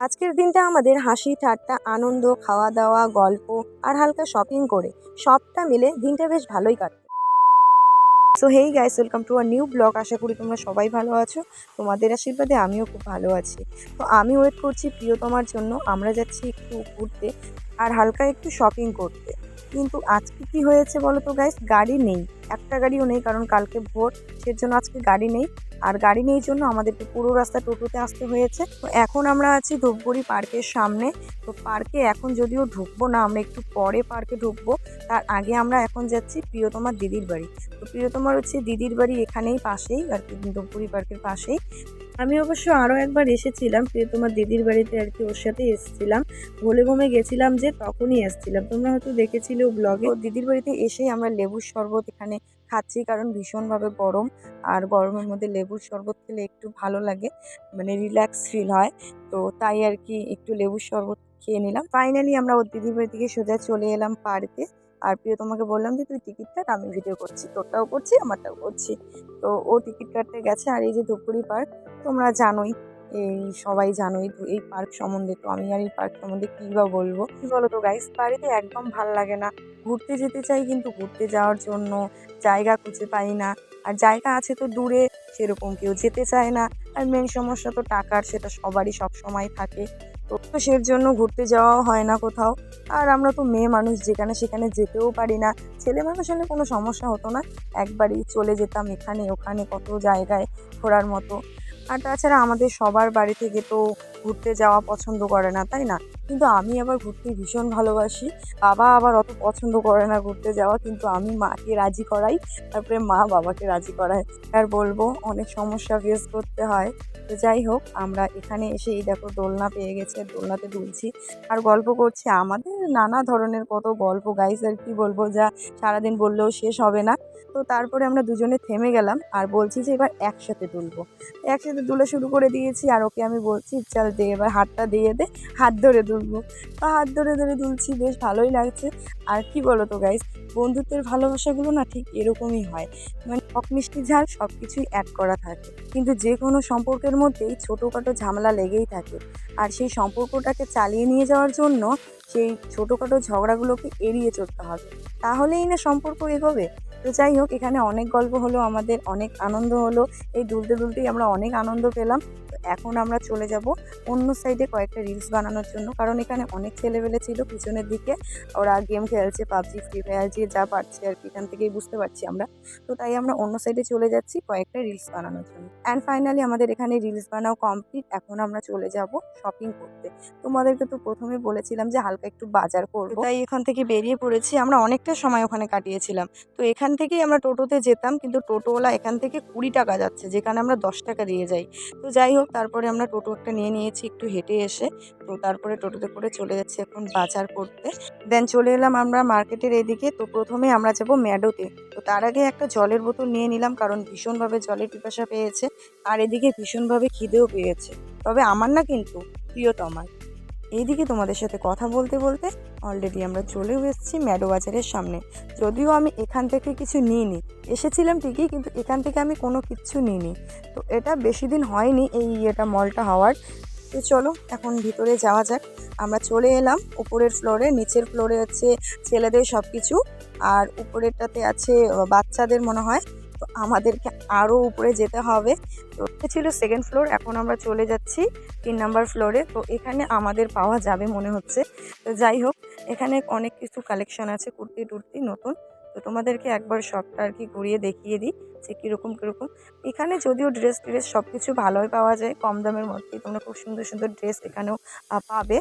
আজকের দিনটা আমাদের হাসি, ঠাট্টা, আনন্দ খাওয়া দাওয়া গল্প আর হালকা শপিং করে। সবটা মিলে দিনটা বেশ ভালোই কাটবে so hey guys welcome to our new blog আশা করি তোমরা সবাই ভালো আছো। তোমাদের আশীর্বাদে আমিও খুব ভালো আছি। তো আমি ওয়েট করছি প্রিয়তমার জন্য। আমরা যাচ্ছি একটু ঘুরতে আর হালকা একটু শপিং করতে। কিন্তু আজকে কি হয়েছে বলো তো গাইস গাড়ি নেই। একটা গাড়িও নেই, কারণ কালকে ভোর সের জন্য আজকে গাড়ি নেই। আর গাড়ি নেই জন্য আমাদেরকে পুরো রাস্তা টোটোতে আসতে হয়েছে। তো এখন আমরা আছি ধূপগুড়ি পার্কের সামনে। তো পার্কে এখন যদিও ঢুকবো না, আমরা একটু পরে পার্কে ঢুকবো। তার আগে আমরা এখন যাচ্ছি প্রিয়তমার দিদির বাড়ি। তো প্রিয়তমার হচ্ছে দিদির বাড়ি এখানেই পাশেই, আর কি ধূপগুড়ি পার্কের পাশেই। আমি অবশ্য আরও একবার এসেছিলাম প্রিয়তমার দিদির বাড়িতে আর কি ওর সাথে এসেছিলাম। ভোলে বমে গেছিলাম যে তখনই এসেছিলাম। তোমরা হয়তো দেখেছিলে ব্লগে দিদির বাড়িতে এসেই আমরা লেবুর শরবত এখানে খাচ্ছি কারণ ভীষণভাবে গরম আর গরমের মধ্যে লেবুর শরবত খেলে একটু ভালো লাগে মানে রিল্যাক্স ফিল হয়। তো তাই আর কি একটু লেবুর শরবত খেয়ে নিলাম। ফাইনালি আমরা ওর দিদির বাড়ি থেকে সোজা চলে এলাম পার্কে আর প্রিয়, তোমাকে বললাম যে তুই টিকিট কাট, আমি ভিডিও করছি, তোরটাও করছি, আমারটাও করছি। তো ও টিকিট কাটতে গেছে আর এই যে ধূপগুড়ি পার্ক তোমরা জানোই এই সবাই জানোই তো এই পার্ক সম্বন্ধে, তো আমি আর এই পার্ক সম্বন্ধে কী বা বলব। কী বলো তো গাইস বাড়িতে একদম ভালো লাগে না। ঘুরতে যেতে চাই কিন্তু ঘুরতে যাওয়ার জন্য জায়গা খুঁজে পাই না। আর জায়গা আছে তো দূরে, সেরকম কেউ যেতে চায় না। আর মেন সমস্যা তো টাকার, সেটা সবারই সব সময় থাকে। তো সের জন্য ঘুরতে যাওয়াও হয় না কোথাও। আর আমরা তো মেয়ে মানুষ, যেখানে সেখানে যেতেও পারি না। ছেলে মানুষ হলে কোনো সমস্যা হতো না। একবারই চলে যেতাম এখানে ওখানে কত জায়গায় ঘোরার মতো। আর তাছাড়া আমাদের সবার বাড়ি থেকে তো ঘুরতে যাওয়া পছন্দ করে না, তাই না? কিন্তু আমি আবার ঘুরতে ভীষণ ভালোবাসি। বাবা আবার অত পছন্দ করে না ঘুরতে যাওয়া, কিন্তু আমি মাকে রাজি করাই, তারপরে মা বাবাকে রাজি করায় আর বলব, অনেক সমস্যা ফেস করতে হয়। তো যাই হোক, আমরা এখানে এসে এই দেখো দোলনা পেয়ে গেছে, দোলনাতে দুলছি। আর গল্প করছি, আমাদের নানা ধরনের কত গল্প। গাইস আর কি বলব, যা সারাদিন বললেও শেষ হবে না। তো তারপরে আমরা দুজনে থেমে গেলাম, আর বলছি যে এবার একসাথে দুলবো। একসাথে দুলে শুরু করে দিয়েছি, আর ওকে আমি বলছি, চল দে এবার হাতটা দিয়ে দে, হাত ধরে দুলবো তো হাত ধরে ধরে দুলছি বেশ ভালোই লাগছে। আর কি বলো তো গাইস বন্ধুত্বের ভালোবাসাগুলো না ঠিক এরকমই হয়। মানে টক মিষ্টি ঝাল সব কিছুই অ্যাড করা থাকে। কিন্তু যে কোনো সম্পর্কের মধ্যেই ছোটোখাটো ঝামেলা লেগেই থাকে। আর সেই সম্পর্কটাকে চালিয়ে নিয়ে যাওয়ার জন্য সেই ছোটোখাটো ঝগড়াগুলোকে এড়িয়ে চলতে হবে। তাহলেই না সম্পর্ক এগোবে? তো যাই হোক, এখানে অনেক গল্প হলো, আমাদের অনেক আনন্দ হলো। এই দুলতে দুলতেই আমরা অনেক আনন্দ পেলাম। এখন আমরা চলে যাব অন্য সাইডে কয়েকটা রিলস বানানোর জন্য, কারণ এখানে অনেক ছেলেবেলে ছিল পিছনের দিকে। ওরা গেম খেলছে পাবজি ফ্রি ফায়ার যে যা পারছে আর কি, এখান থেকেই বুঝতে পারছি আমরা। তো তাই আমরা অন্য সাইডে চলে যাচ্ছি কয়েকটা রিলস বানানোর জন্য। অ্যান্ড ফাইনালি আমাদের এখানে রিলস বানাও কমপ্লিট এখন আমরা চলে যাব শপিং করতে। তোমাদেরকে তো প্রথমে বলেছিলাম যে হালকা একটু বাজার করব। তাই এখান থেকে বেরিয়ে পড়েছি। আমরা অনেকটা সময় ওখানে কাটিয়েছিলাম। তো এখান থেকেই আমরা টোটোতে যেতাম, কিন্তু টোটোওয়ালা এখান থেকে কুড়ি টাকা যাচ্ছে, যেখানে আমরা দশ টাকা দিয়ে যাই। তো যাই হোক, তারপরে আমরা টোটো একটা নিয়ে নিয়েছি, একটু হেঁটে এসে। তো তারপরে টোটোতে করে চলে যাচ্ছি এখন বাজার করতে। দেন চলে এলাম আমরা মার্কেটের এদিকে। তো প্রথমে আমরা যাব ম্যাডোতে। তো তার আগে একটা জলের বোতল নিয়ে নিলাম, কারণ ভীষণভাবে জলের পিপাসা পেয়েছে। আর এদিকে ভীষণভাবে খিদেও পেয়েছে। তবে আমার না কিন্তু প্রিয়তমার এইদিকে তোমাদের সাথে কথা বলতে বলতে অলরেডি আমরা চলেও এসেছি ম্যাডো বাজারের সামনে। যদিও আমি এখান থেকে কিছু নিইনি, এসেছিলাম ঠিকই কিন্তু এখান থেকে আমি কোনো কিচ্ছু নিইনি। তো এটা বেশি দিন হয়নি এই এটা মলটা হওয়ার। তো চলো এখন ভিতরে যাওয়া যাক। আমরা চলে এলাম উপরের ফ্লোরে নিচের ফ্লোরে হচ্ছে ছেলেদের সব কিছু আর উপরেরটাতে আছে বাচ্চাদের মনে হয়। তো আমাদেরকে আরও উপরে যেতে হবে। তো ছিল সেকেন্ড ফ্লোর এখন আমরা চলে যাচ্ছি তিন নাম্বার ফ্লোরে তো এখানে আমাদের পাওয়া যাবে মনে হচ্ছে। তো যাই হোক, এখানে অনেক কিছু কালেকশন আছে, কুর্তি টুর্তি নতুন। তো তোমাদেরকে একবার সবটা আর কি ঘুরিয়ে দেখিয়ে দিই যে কীরকম কীরকম। এখানে যদিও ড্রেস ট্রেস সব কিছু ভালোই পাওয়া যায়, কম দামের মধ্যেই তোমরা খুব সুন্দর সুন্দর ড্রেস এখানেও পাবে।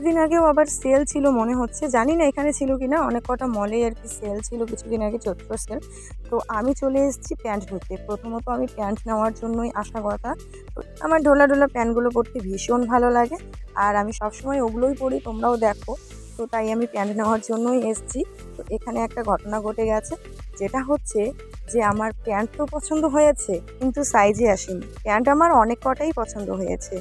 কিছুদিন আগেও আবার সেল ছিল মনে হচ্ছে। জানি না এখানে ছিল কি না অনেক কটা মলে আর কি সেল ছিল কিছুদিন আগে চৈত্র সেল তো আমি চলে এসেছি প্যান্ট ধরতে। প্রথমত আমি প্যান্ট নেওয়ার জন্যই আসা কথা। আমার ঢোলা ঢোলা প্যান্টগুলো পরতে ভীষণ ভালো লাগে। আর আমি সবসময় ওগুলোই পরি, তোমরাও দেখো। তো তাই আমি প্যান্ট নেওয়ার জন্যই এসেছি। তো এখানে একটা ঘটনা ঘটে গেছে। যেটা হচ্ছে যে আমার প্যান্ট তো পছন্দ হয়েছে, কিন্তু সাইজে আসেনি। প্যান্ট আমার অনেক কটাই পছন্দ হয়েছে,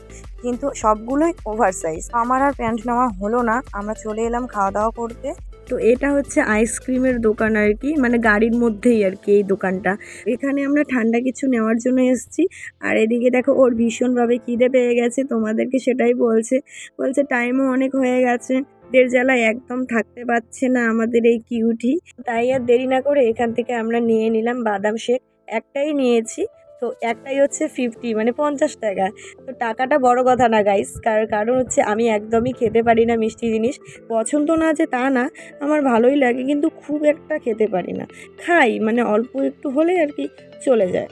কিন্তু সবগুলোই ওভার সাইজ আমার আর প্যান্ট নেওয়া হলো না, আমরা চলে এলাম খাওয়া দাওয়া করতে। তো এটা হচ্ছে আইসক্রিমের দোকান আর কি মানে গাড়ির মধ্যেই আর কি এই দোকানটা। এখানে আমরা ঠান্ডা কিছু নেওয়ার জন্য এসেছি। আর এদিকে দেখো, ওর ভীষণভাবে খিদে পেয়ে গেছে, তোমাদেরকে সেটাই বলছে। বলছে টাইমও অনেক হয়ে গেছে। দের জ্বালায় একদম থাকতে পারছে না আমাদের এই কিউটি। তাই আর দেরি না করে এখান থেকে আমরা নিয়ে নিলাম বাদাম শেক। একটাই নিয়েছি, তো একটাই হচ্ছে ফিফটি মানে পঞ্চাশ টাকা। তো টাকাটা বড় কথা না গাইস কার, কারণ হচ্ছে আমি একদমই খেতে পারি না মিষ্টি জিনিস। পছন্দ না যে তা না, আমার ভালোই লাগে, কিন্তু খুব একটা খেতে পারি না। খাই মানে অল্প একটু হলে আর কি চলে যায়।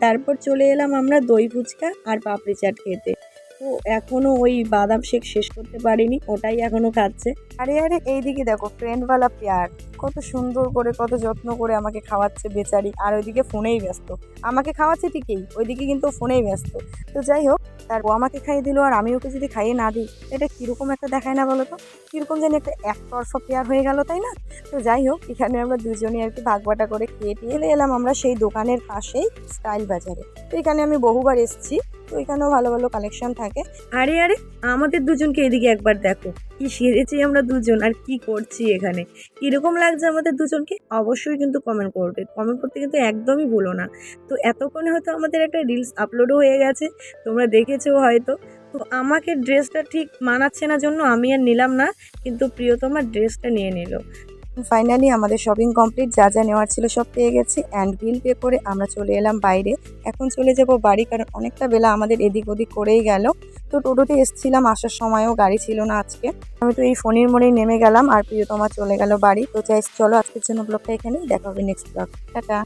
তারপর চলে এলাম আমরা দই ফুচকা আর পাপড়ি চাট খেতে। তো এখনও ওই বাদাম শেক শেষ করতে পারিনি, ওটাই এখনও খাচ্ছে। আরে আরে, এইদিকে দেখো ফ্রেন্ডওয়ালা পেয়ার। কত সুন্দর করে, কত যত্ন করে আমাকে খাওয়াচ্ছে বেচারি, আর ওইদিকে ফোনেই ব্যস্ত। আমাকে খাওয়াচ্ছে ঠিকই, ওইদিকে কিন্তু ফোনেই ব্যস্ত। তো যাই হোক, তার ও আমাকে খাইয়ে দিল, আর আমি ওকে যদি খাইয়ে না দিই, এটা কীরকম একটা দেখায় না বলো তো কীরকম জানি একটা একতরফা পেয়ার হয়ে গেল, তাই না? তো যাই হোক, এখানে আমরা দুজনে আর কি ভাগবাটা করে খেয়ে টিয়ে এলাম আমরা সেই দোকানের পাশেই স্টাইল বাজারে। তো এখানে আমি বহুবার এসেছি। তো এখানেও ভালো ভালো কালেকশন থাকে। আরে আরে, আমাদের দুজনকে এদিকে একবার দেখো। কি সেরেছি আমরা দুজন, আর কি করছি এখানে? কীরকম লাগছে আমাদের দুজনকে? অবশ্যই কিন্তু কমেন্ট করবে। কমেন্ট করতে কিন্তু একদমই ভুলো না। তো এতক্ষণে হয়তো আমাদের একটা রিলস আপলোডও হয়ে গেছে, তোমরা দেখেছ হয়তো। তো আমাকে ড্রেসটা ঠিক মানাচ্ছে না জন্য আমি আর নিলাম না, কিন্তু প্রিয়তমার ড্রেসটা নিয়ে নিল। ফাইনালি আমাদের শপিং কমপ্লিট যা যা নেওয়ার ছিল সব পেয়ে গেছি অ্যান্ড বিল পে করে আমরা চলে এলাম বাইরে। এখন চলে যাব বাড়ি, কারণ অনেকটা বেলা আমাদের এদিক ওদিক করেই গেল। তো টোটোতে এসেছিলাম, আসার সময়ও গাড়ি ছিল না আজকে। আমি তো এই ফোনের মোড়েই নেমে গেলাম, আর প্রিয়তমা চলে গেল বাড়ি। তো চাই চলো আজকের জন্য ব্লগটা এখানেই, দেখা হবে নেক্সট ব্লগ টাটা।